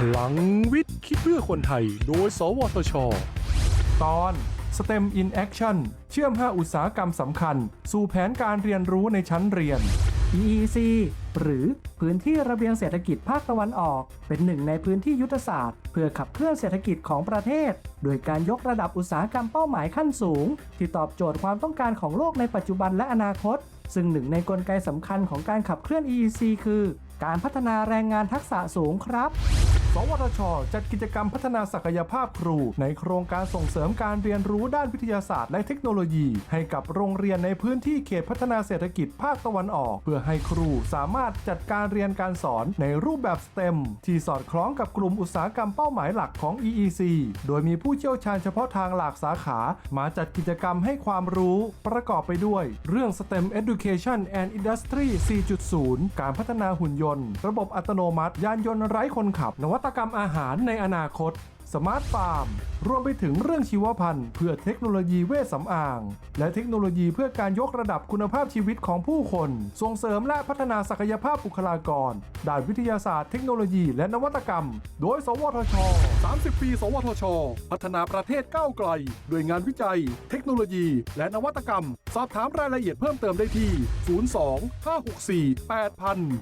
พลังวิทย์ คิดเพื่อคนไทย โดย สวทช ตอน STEM in Action เชื่อม 5 อุตสาหกรรมสำคัญ สู่แผนการเรียนรู้ในชั้นเรียน EEC หรือพื้นที่ระเบียงเศรษฐกิจภาคตะวันออก เป็นหนึ่งในพื้นที่ยุทธศาสตร์ เพื่อขับเคลื่อนเศรษฐกิจของประเทศ โดยการยกระดับอุตสาหกรรมเป้าหมายขั้นสูง ที่ตอบโจทย์ความต้องการของโลกในปัจจุบันและอนาคต ซึ่งหนึ่งในกลไกสำคัญของการขับเคลื่อน EEC คือ การพัฒนาแรงงานทักษะสูงครับ สวทช จัดกิจกรรมพัฒนาศักยภาพครู ในโครงการส่งเสริมการเรียนรู้ด้านวิทยาศาสตร์และเทคโนโลยี ให้กับโรงเรียนในพื้นที่เขตพัฒนาเศรษฐกิจภาคตะวันออก เพื่อให้ครูสามารถจัดการเรียนการสอนในรูปแบบ STEM ที่สอดคล้องกับกลุ่มอุตสาหกรรมเป้าหมายหลักของ EEC โดยมีผู้เชี่ยวชาญเฉพาะทางหลากสาขามาจัดกิจกรรมให้ความรู้ประกอบไปด้วย เรื่อง STEM Education and Industry 4.0 การพัฒนาหุ่นยนต์ ระบบอัตโนมัติ ยานยนต์ไร้คนขับนวัตกรรมอาหารในอนาคต สมาร์ทฟาร์ม รวมไปถึงเรื่องชีวพันธุ์เพื่อเทคโนโลยีเวชสำอาง และเทคโนโลยีเพื่อการยกระดับคุณภาพชีวิตของผู้คน ส่งเสริมและพัฒนาศักยภาพบุคลากร ด้านวิทยาศาสตร์เทคโนโลยีและนวัตกรรม โดย สวทช 30 ปี สวทช พัฒนาประเทศก้าวไกล ด้วยงานวิจัย เทคโนโลยี และนวัตกรรม สอบถามรายละเอียดเพิ่มเติมได้ที่ 02 564 8000